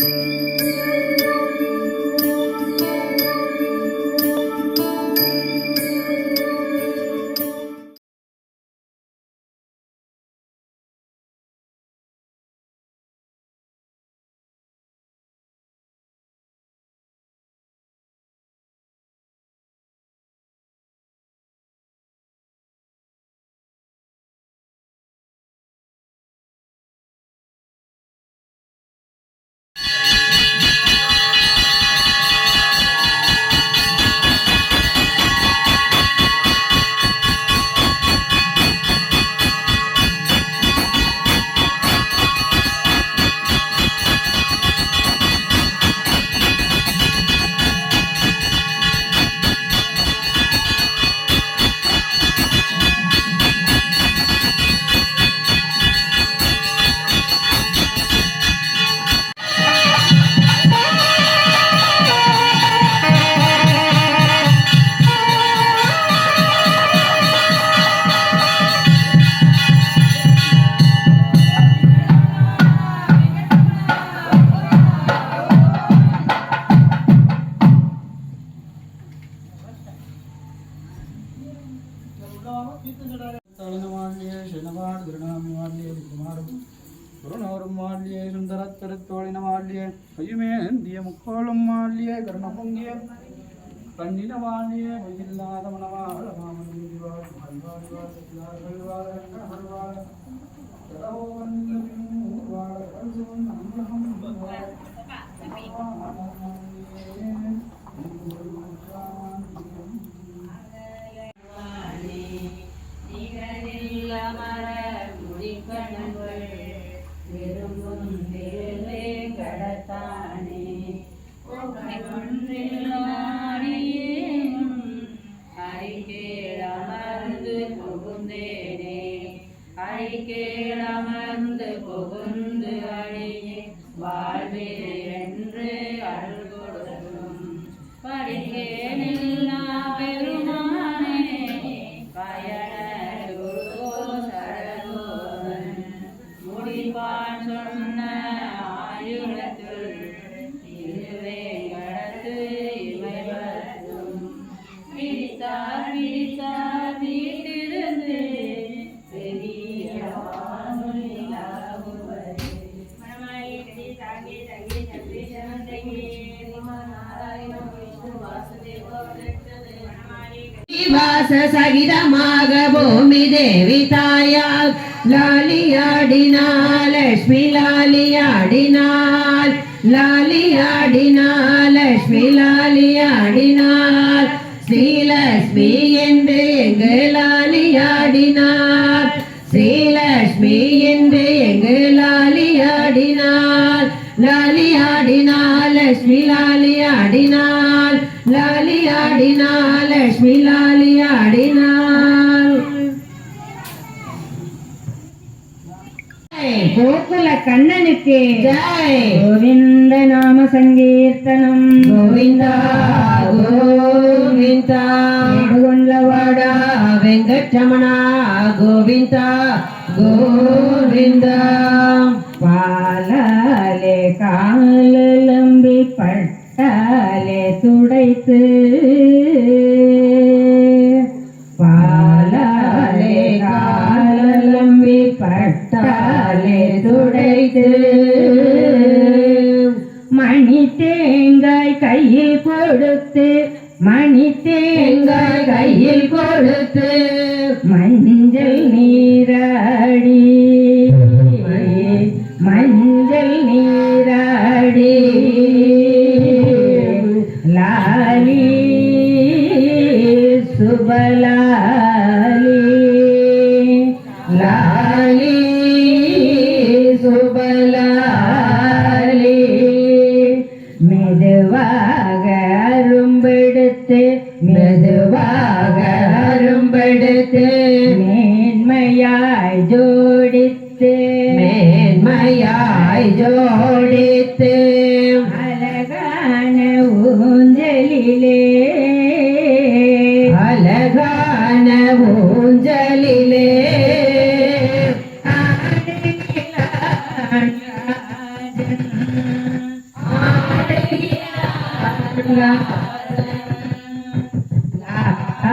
Música ஐயுமேந்திய முக்கோளும் வாள்யே கருண பொங்கிய கண்ணின வாச சகிதமாக பூமி தேவி தாயால் லாலியாடினாள் லட்சுமி லாலியாடினாள் லாலியாடினாள் லட்சுமி லாலியாடினாள் ஸ்ரீலக்ஷ்மி என்று எங்கு லாலியாடினாள் ஸ்ரீலக்ஷ்மி என்று எங்கு லாலியாடினாள் லாலியாடினாள் லட்சுமி லாலியாடினாள் லாலியாடினாள் லட்சுமி லாலியா கோகுல கண்ணனுக்கு ஜெய். கோவிந்த நாம சங்கீர்த்தனம். கோவிந்தா கோவிந்தா. கொண்டவாடா வெங்கட்ரமணா கோவிந்தா கோவிந்தா. பாலாலே காலலம்பி பட்டாலே துடைத்து கொடுத்து மஞ்சள் நீராடி.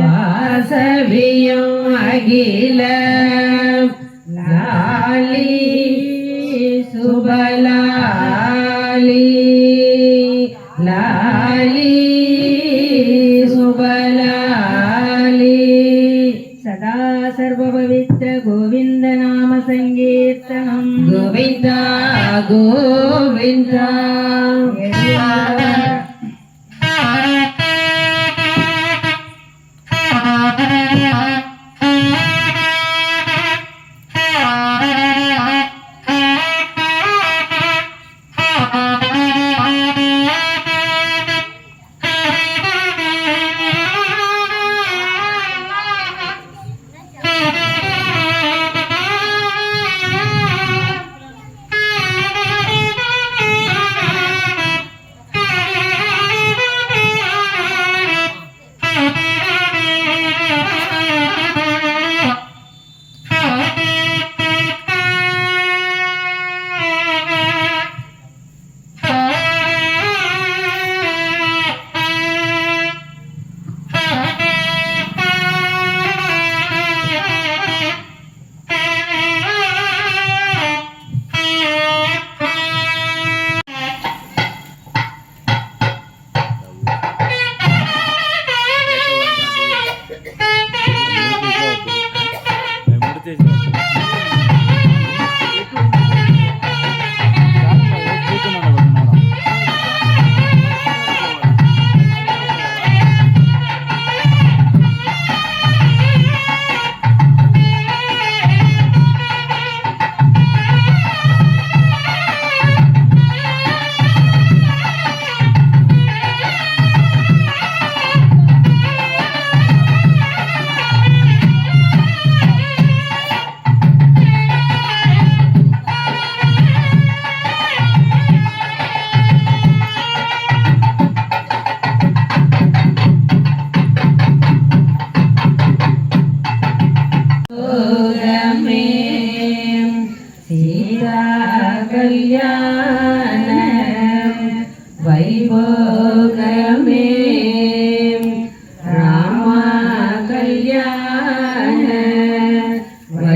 வாசவியும் அகில லாலி சுபலாலி லாலி சுபலாலி சதா சர்வபவித்த கோவிந்த நாம சங்கீர்த்தனம். கோவிந்தா கோவிந்தா.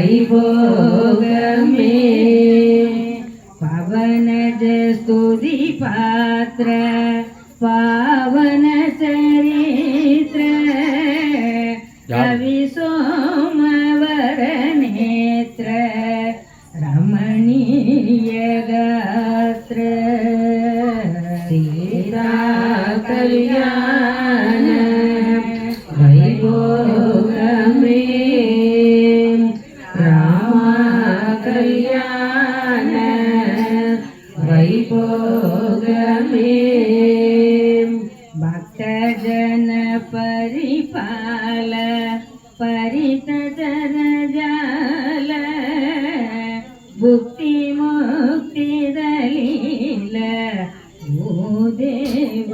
ಕೈಭೋಗ ದೇವ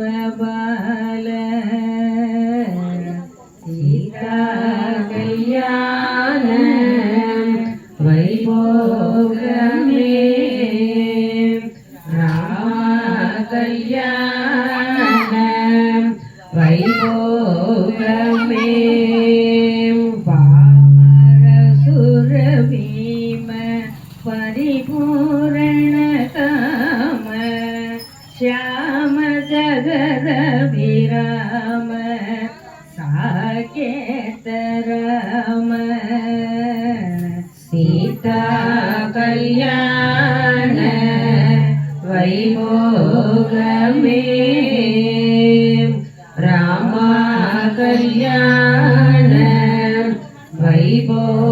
Oh.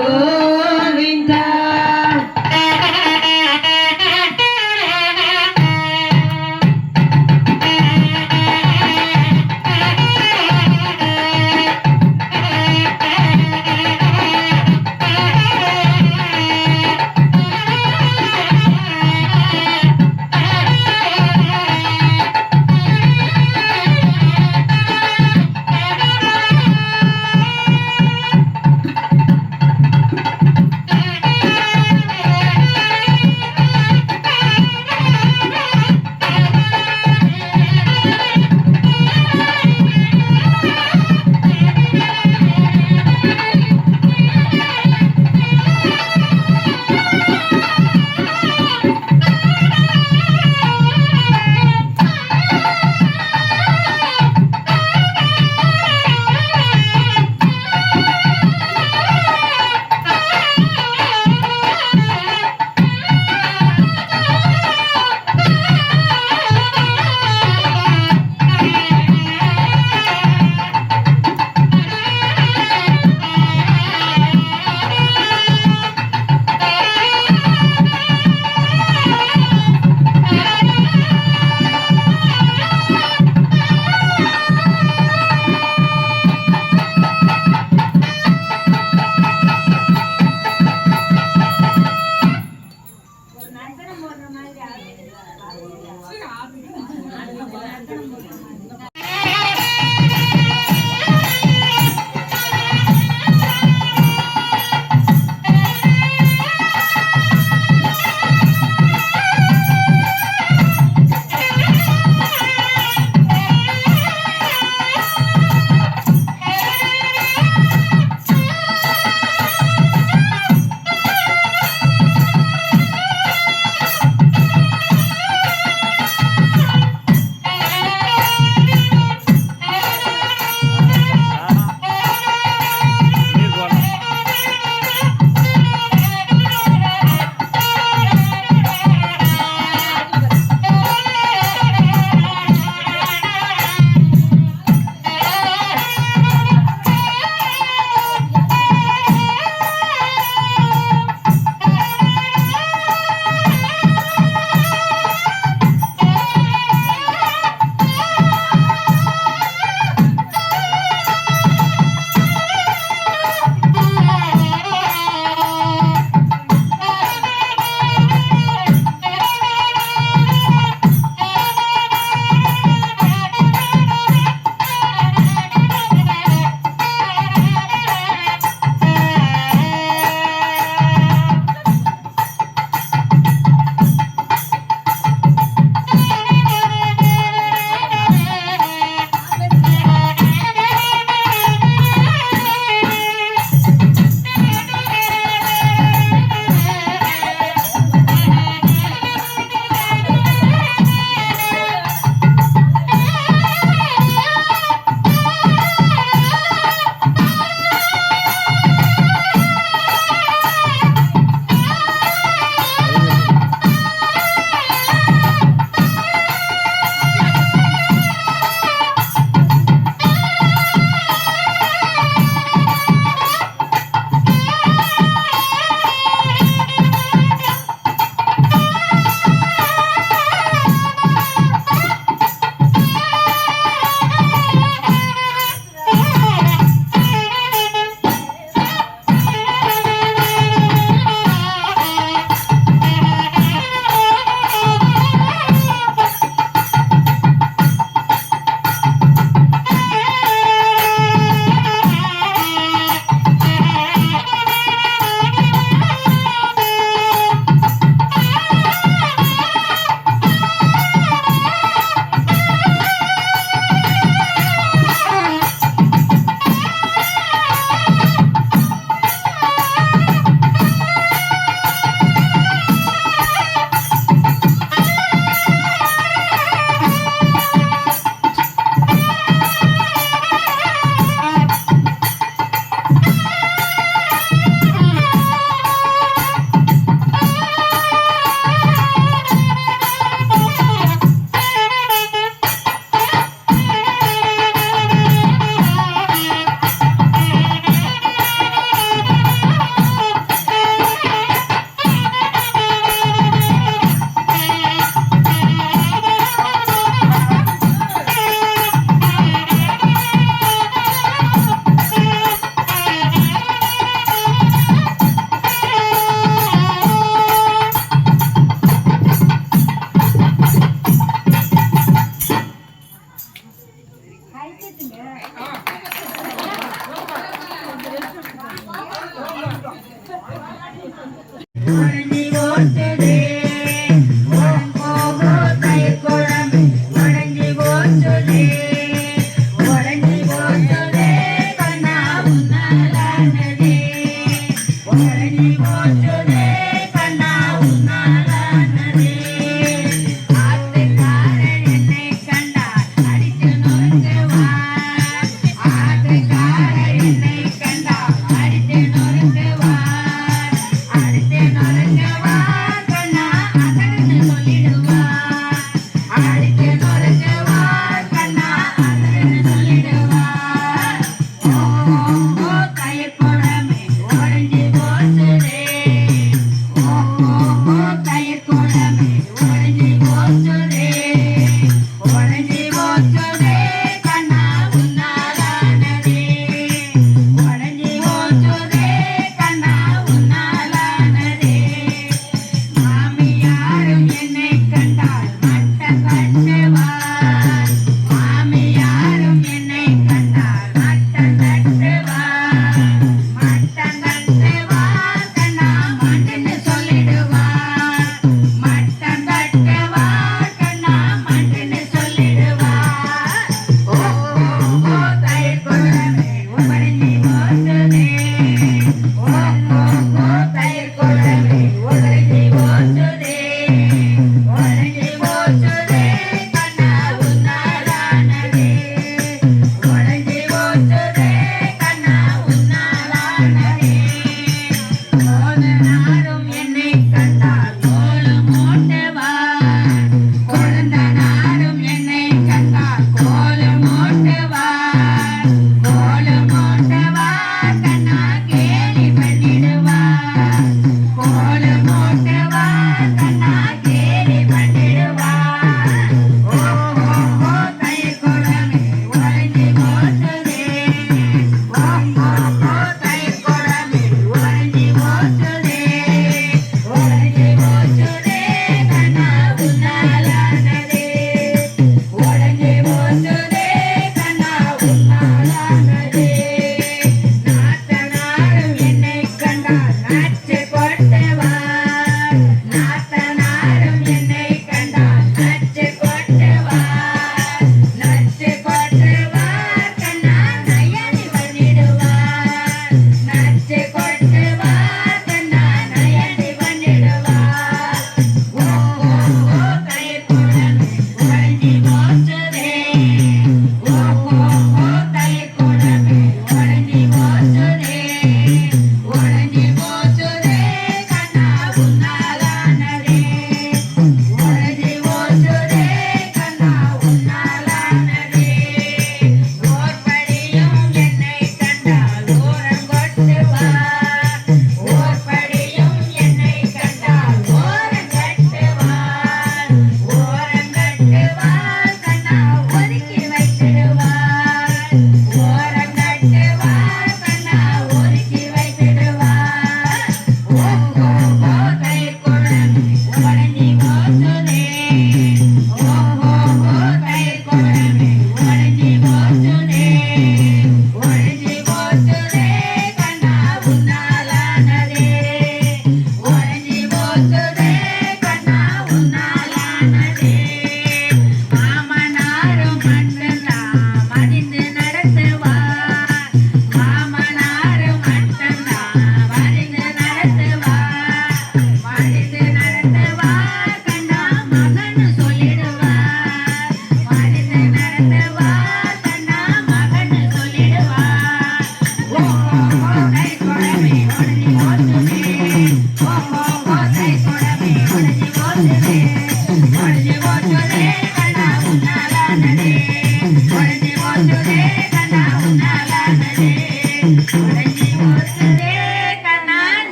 ಅದು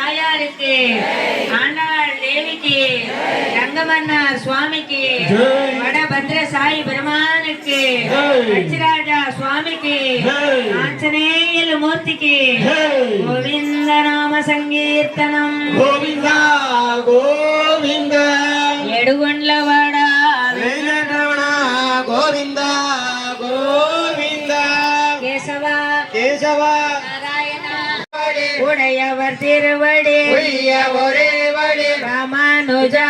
தாயாருக்கு ஆனால் தேவிக்கு ரங்கமன்னா சுவாமிக்கு வடபத்ர சாய் பெருமானுக்கு பஞ்சராஜா சுவாமிக்கு ஆஞ்சநேயல் மூர்த்திக்கு கோவிந்த நாம சங்கீர்த்தனம் கோவிந்தா கோவிந்த எடுகொண்டவாட உடையவர் திருவடி. ஒரே வழி. ராமானுஜா.